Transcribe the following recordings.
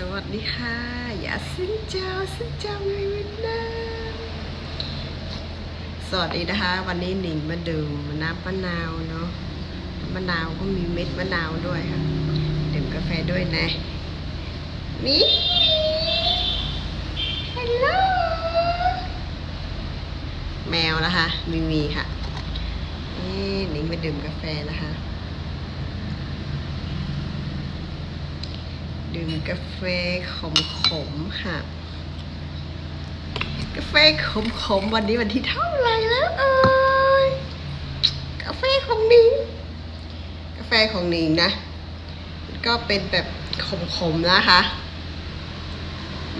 สวัสดีค่ะอย่าสินเจ้าสินเจ้าเวียดนามสวัสดีนะคะ วันนี้หนิงมาดื่มน้ำมะนาวเนาะมะนาวก็มีเม็ดมะนาวด้วยค่ะ ดื่มกาแฟด้วยนะมีฮัลโหลแมวนะคะมีมีค่ะนี่หนิงมาดื่มกาแฟนะคะ ดื่มกาแฟขมขมๆค่ะ กาแฟขมขมๆวันนี้วันที่เท่าไหร่แล้วเอ่ยกาแฟของนิงกาแฟของนิงนะ ก็เป็นแบบขมขมๆนะคะ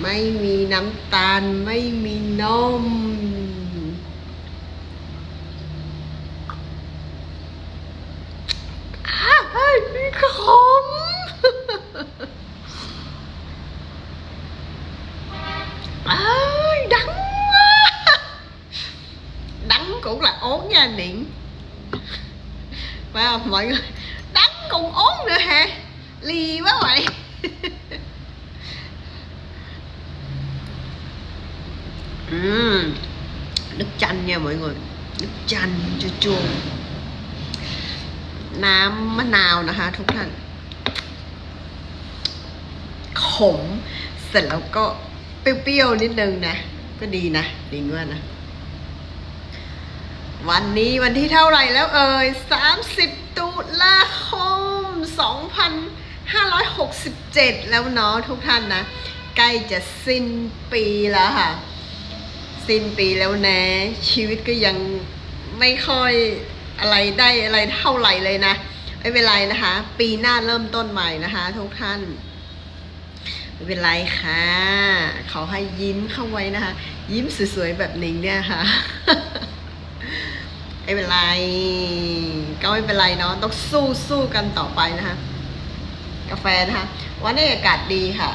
ไม่มีน้ำตาลไม่มีนม อ้าวเฮ้ยขม ơi đắng quá đắng cũng là ốm nha niệm phải không mọi người đắng cũng ốm nữa hả ly quá vậy Ừm, nước chanh nha mọi người nước chanh chua chua น้ำมะนาวนะคะ ทุกท่านขม เสร็จแล้วก็เปรี้ยวๆนิดนึงนะ ก็ดีนะดีงว่านะ วันนี้วันที่เท่าไหร่แล้วเอ่ย30 ตุลาคม 2567 แล้วเนาะทุกท่านนะ ใกล้จะสิ้นปีแล้วค่ะ สิ้นปีแล้วนะ ชีวิตก็ยังไม่ค่อยอะไรได้อะไรเท่าไหร่เลยนะ ไม่เป็นไรนะคะ ปีหน้าเริ่มต้นใหม่นะคะทุกท่านไม่เป็นไรค่ะขอให้ยิ้มเข้าไว้นะคะ ยิ้มสวยๆแบบนิงเนี่ยค่ะ ไม่เป็นไร ก็ไม่เป็นไรเนาะต้องสู้สู้กันต่อไปนะคะกาแฟนะคะวันนี้อากาศดีค่ะ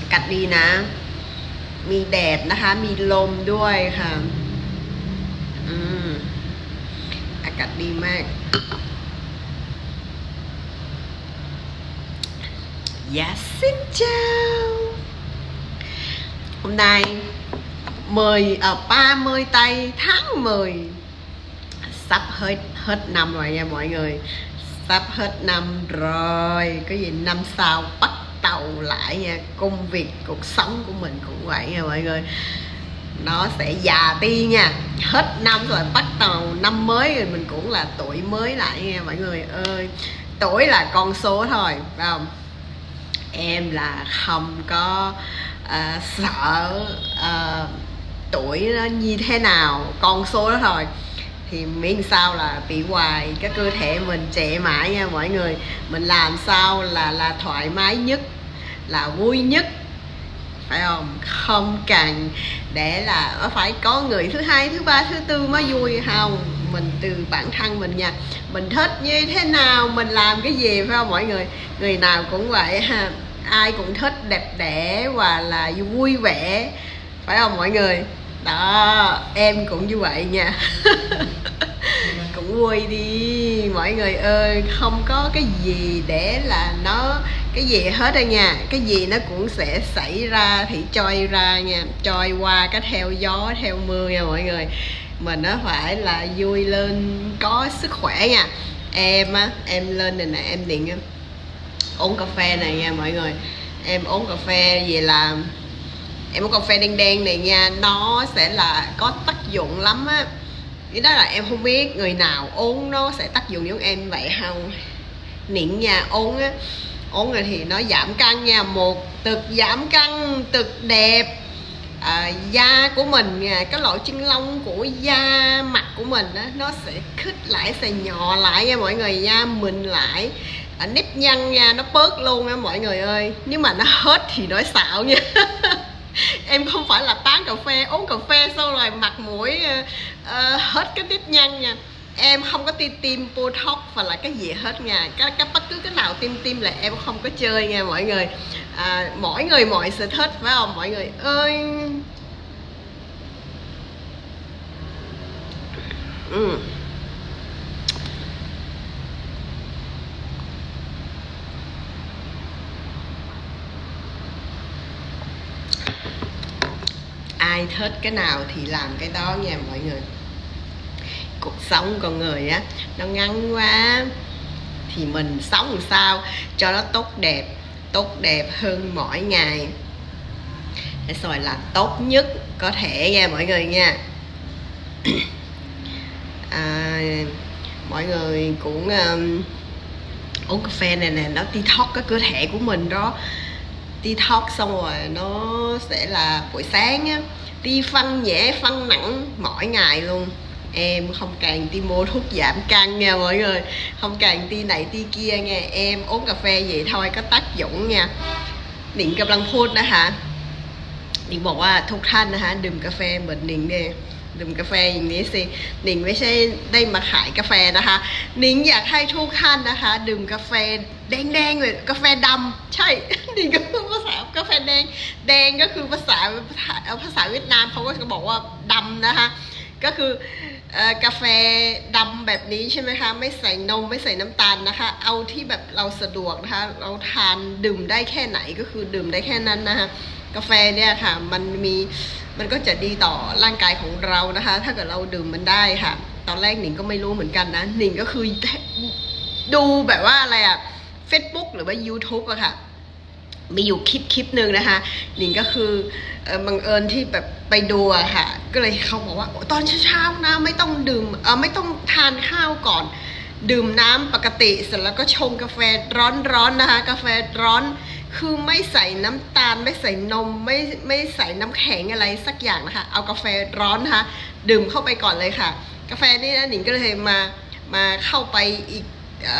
อากาศดีนะ มีแดดนะคะ มีลมด้วยค่ะ อืมอากาศดีมาก Dạ xin chào Hôm nay 10 à, 30 tây tháng 10 Sắp hết hết năm rồi nha mọi người. Sắp hết năm rồi. Cái gì năm sau bắt đầu lại nha. Công việc, cuộc sống của mình cũng vậy nha mọi người. Nó sẽ già đi nha. Hết năm rồi bắt đầu năm mới rồi Mình cũng là tuổi mới lại nha mọi người ơi. Tuổi là con số thôi phải không? Em là không có uh, sợ uh, tuổi nó như thế nào, con số đó thôi. Thì miễn sao là bị hoài cái cơ thể mình, trẻ mãi nha mọi người. Mình làm sao là là thoải mái nhất, là vui nhất, phải không? Không cần để là ờ, phải có người thứ hai, thứ ba, thứ tư mới vui. Không, mình từ bản thân mình nha. Mình thích như thế nào, mình làm cái gì, phải không mọi người? Người nào cũng vậy ha. Ai cũng thích đẹp đẽ và là vui vẻ, phải không mọi người? Đó, em cũng như vậy nha. Cũng vui đi. Mọi người ơi, không có cái gì để là nó cái gì hết rồi nha. Cái gì nó cũng sẽ xảy ra thì trôi ra nha. Trôi qua cái theo gió, theo mưa nha mọi người. Mình nó phải là vui lên, có sức khỏe nha. Em á, em lên này nè, em điện uống cà phê này nha mọi người. Em uống cà phê về làm em uống cà phê đen đen này nha nó sẽ là có tác dụng lắm á. Ý đó là em không biết người nào uống nó sẽ tác dụng giống em vậy không? Niệm nha uống á. Uống rồi thì nó giảm cân nha. Một cực giảm cân cực đẹp. À, da của mình nha cái lỗ chân lông của da mặt của mình á nó sẽ khích lại sẽ nhỏ lại nha mọi người da mình lại. À, nếp nhăn nha nó bớt luôn á mọi người ơi. Nếu mà nó hết thì nói xạo nha. em không phải là tán cà phê uống cà phê xong rồi mặt mũi uh, uh, hết cái tiếp nhăn nha. Em không có tiêm tiêm botox và là cái gì hết nha. Cái, cái bất cứ cái nào tiêm tiêm là em không có chơi nha mọi người. À, mỗi người mọi sở thích phải không? Mọi người ơi. Ừ. ai thích cái nào thì làm cái đó nha mọi người. Cuộc sống con người á nó ngắn quá thì mình sống làm sao cho nó tốt đẹp tốt đẹp hơn mỗi ngày. Để rồi là tốt nhất có thể nha mọi người nha. À, mọi người cũng um, uống cà phê này nè nó detox cái cơ thể của mình đó detox xong rồi nó sẽ là buổi sáng á. Đi phân nhẹ phân nặng mỗi ngày luôn. Em không càng đi mua thuốc giảm cân nha mọi người. Không càng đi này đi kia nha. Em uống cà phê vậy thôi, có tác dụng nha. Điện cầm lăng phun đó hả? Điện bỏ à thuốc thanh hả? Đừng cà phê mình điện đi ดื่มกาแฟอย่างนี้สิหนิงไม่ใช่ได้มาขายกาแฟนะคะหนิงอยากให้ทุกท่านนะคะ ดื่มกาแฟแดงๆเลยกาแฟดำใช่หนิงก็พูดภาษากาแฟแดงแดงก็คือภาษาภาษาเวียดนามเขาก็จะบอกว่าดำนะคะ ก็คือ กาแฟดำแบบนี้ใช่ไหมคะ ไม่ใส่นมไม่ใส่น้ำตาลนะคะ เอาที่แบบเราสะดวกนะคะ เราทานดื่มได้แค่ไหนก็คือดื่มได้แค่นั้นนะคะ กาแฟเนี่ยค่ะ มันมีมันก็จะดีต่อร่างกายของเรานะคะ ถ้าเกิดเราดื่มมันได้ค่ะ ตอนแรกหนิงก็ไม่รู้เหมือนกันนะ หนิงก็คือดูแบบว่าอะไรอะ Facebook หรือว่า YouTube อะค่ะ มีอยู่คลิปคลิปหนึ่งนะคะ หนิงก็คืออบังเอิญที่แบบไปดูอะค่ะ ก็เลยเขาบอกว่าตอนเช้าๆนะไม่ต้องดื่มเออไม่ต้องทานข้าวก่อน ดื่มน้ำปกติเสร็จแล้วก็ชงกาแฟร้อนๆนะคะ กาแฟร้อนคือไม่ใส่น้ำตาล ไม่ใส่นมไม่ไม่ใส่น้ำแข็งอะไรสักอย่างนะคะ เอากาแฟร้อนนะคะ ดื่มเข้าไปก่อนเลยค่ะ กาแฟนี่นะหนิงก็เลยมามาเข้าไปอีกอ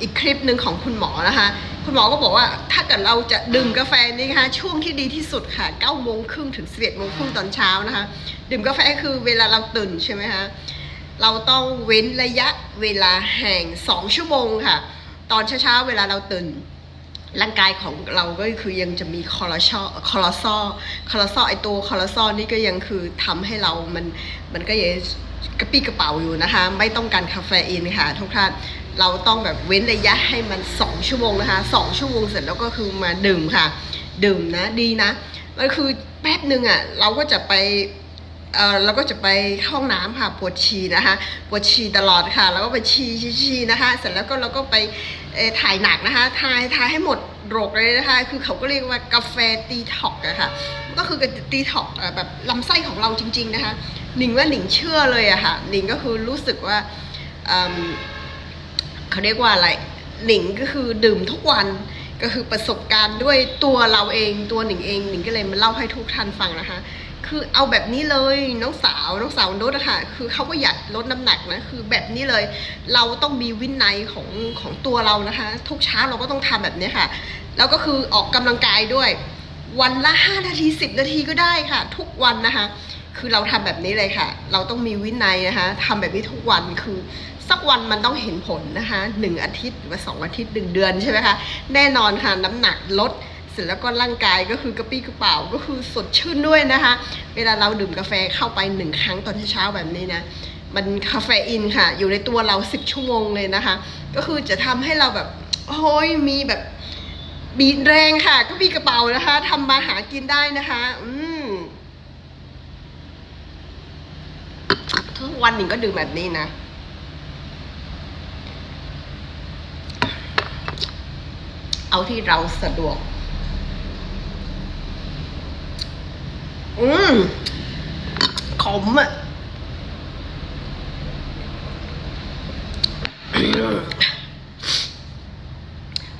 อีกคลิปหนึ่งของคุณหมอนะคะ คุณหมอก็บอกว่าถ้าเกิดเราจะดื่มกาแฟนี่นะคะช่วงที่ดีที่สุดค่ะ9โมงครึ่งถึง11โมงครึ่งตอนเช้านะคะ ดื่มกาแฟคือเวลาเราตื่นใช่ไหมคะเราต้องเว้นระยะเวลาแห่ง 2 ชั่วโมงค่ะ ตอนเช้าๆเวลาเราตื่นร่างกายของเราก็คือยังจะมีคอร์ชอคอร์ซอลคอร์ซอลไอตัวคอร์ซอลนี่ก็ยังคือทำให้เรามันมันก็ยังกระปี้กระเป๋าอยู่นะคะ ไม่ต้องการคาเฟอีนค่ะทุกท่าน เราต้องแบบเว้นระยะให้มัน 2 ชั่วโมงนะคะ2ชั่วโมงเสร็จแล้วก็คือมาดื่มค่ะ ดื่มนะดีนะมันคือแป๊บหนึ่งอะเราก็จะไปเออเราก็จะไปห้องน้ำค่ะปวดฉี่นะคะปวดฉี่ตลอดค่ะ แล้วก็ไปฉี่ฉี่นะคะ เสร็จแล้วก็เราก็ไปเออถ่ายหนักนะคะถ่ายถ่ายให้หมดโรคเลยนะคะ คือเขาก็เรียกว่ากาแฟตีท็อกอะค่ะ ก็คือกตีท็อกแบบลำไส้ของเราจริง ๆนะคะ หนิงว่าหนิงเชื่อเลยอะค่ะ หนิงก็คือรู้สึกว่าอืม เขาเรียกว่าอะไรหนิงก็คือดื่มทุกวันก็คือประสบการณ์ด้วยตัวเราเองตัวหนิงเองหนิงก็เลยมาเล่าให้ทุกท่านฟังนะคะ คือเอาแบบนี้เลยน้องสาวน้องสาวนุชอะค่ะคือเขาก็อยากลดน้ำหนักนะคือแบบนี้เลยเราต้องมีวินัยของของตัวเรานะคะ ทุกเช้าเราก็ต้องทำแบบนี้ค่ะ แล้วก็คือออกกำลังกายด้วย วันละ 5 นาที 10 นาทีก็ได้ค่ะ ทุกวันนะคะ คือเราทำแบบนี้เลยค่ะ เราต้องมีวินัยนะคะทำแบบนี้ทุกวันคือสักวันมันต้องเห็นผลนะคะหนึ่งอาทิตย์หรือว่าสองอาทิตย์หนึ่งเดือนใช่ไหมคะแน่นอนค่ะน้ำหนักลดเสร็จแล้วก็ร่างกายก็คือกระปี้กระเป๋าก็คือสดชื่นด้วยนะคะ เวลาเราดื่มกาแฟเข้าไปหนึ่งครั้งตอนเช้าแบบนี้นะมันคาเฟอีนค่ะ อยู่ในตัวเราสิบชั่วโมงเลยนะคะ ก็คือจะทำให้เราแบบโอ้ยมีแบบบีดแรงค่ะ ก็มีกระเป๋านะคะทำมาหากินได้นะคะอืม ทุกวันหนึ่งก็ดื่มแบบนี้นะ เอาที่เราสะดวก อืมขมอะ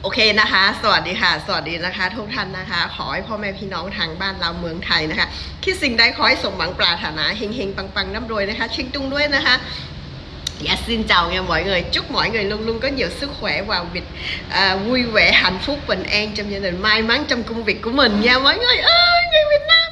โอเคนะคะ สวัสดีค่ะ สวัสดีนะคะ ทุกท่านนะคะ ขอให้พ่อแม่พี่น้องทางบ้านเราเมืองไทยนะคะ คิดสิ่งใดขอให้สมหวังปรารถนาเฮงเฮงปังปังร่ำรวยนะคะ ชิงตุงด้วยนะคะ Dạ xin chào nha mọi người Chúc mọi người luôn luôn có nhiều sức khỏe và việc à, vui vẻ, hạnh phúc, bình an trong gia đình May mắn trong công việc của mình nha mọi người ơi Người Việt Nam